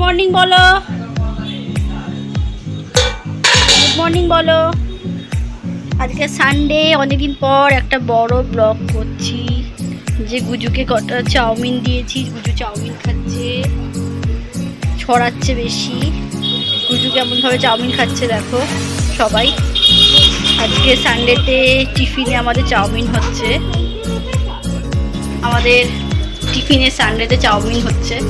Morning বলো। Good morning বলো। আজকে সানডে অনেকদিন পর একটা বড় ব্লগ করছি। যে গুজুকে কটা চাউমিন দিয়েছি, গুজু চাউমিন খাচ্ছে, ছড়াচ্ছে বেশি। গুজু কেমনভাবে চাউমিন খাচ্ছে দেখো সবাই। আজকে সানডেতে টিফিনে আমাদের চাউমিন হচ্ছে। আমাদের টিফিনে সানডেতে চাউমিন হচ্ছে।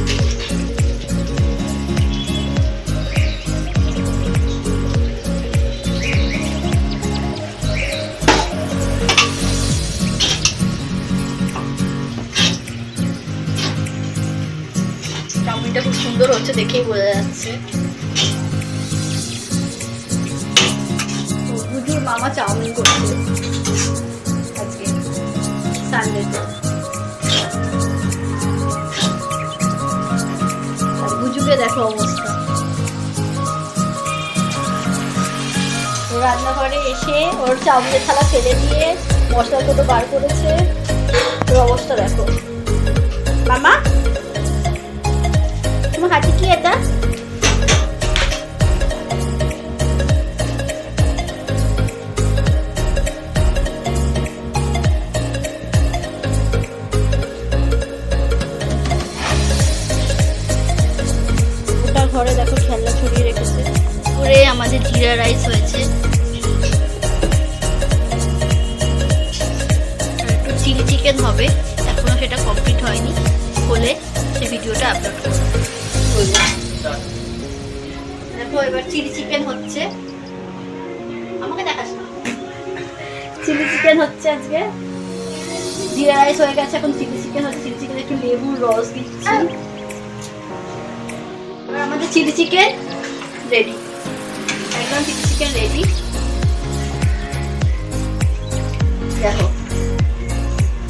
চাউমিনটা খুব সুন্দর হচ্ছে দেখেই বোঝা যাচ্ছে। তো গুজুর মামা চাউমিন করছে। আজকে সানডেতে গুজুকে দেখো অবস্থা। ও রান্নাঘরে এসে ওর চাউমিনের থালা ফেলে দিয়ে মশলা দুটো বার করেছে। ওর অবস্থা দেখো। মামা? ঘরে দেখো খেলনা ছড়িয়ে রেখেছে। করে আমাদের জিরা রাইস হয়েছে। একটু চিলি চিকেন হবে। এখনও সেটা কমপ্লিট হয়নি। হলে সে ভিডিওটা আপলোড করব। দেখো, এবার চিলি চিকেন হচ্ছে। আমাকে দেখাস না। চিলি চিকেন হচ্ছে আজকে। জিরা রাইস হয়ে গেছে, এখন চিলি চিকেন হচ্ছে। চিলি চিকেন একটু লেবুর রস দিচ্ছি। আমাদের চিলি চিকেন রেডি একদম চিলি চিকেন রেডি দেখো,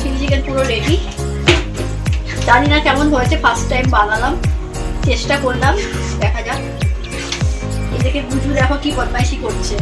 চিলি চিকেন পুরো রেডি জানি না কেমন হয়েছে ফার্স্ট টাইম বানালাম। চেষ্টা করলাম, দেখা যাক। এদেরকে বুঝু দেখো কি বদমাইশি করছে।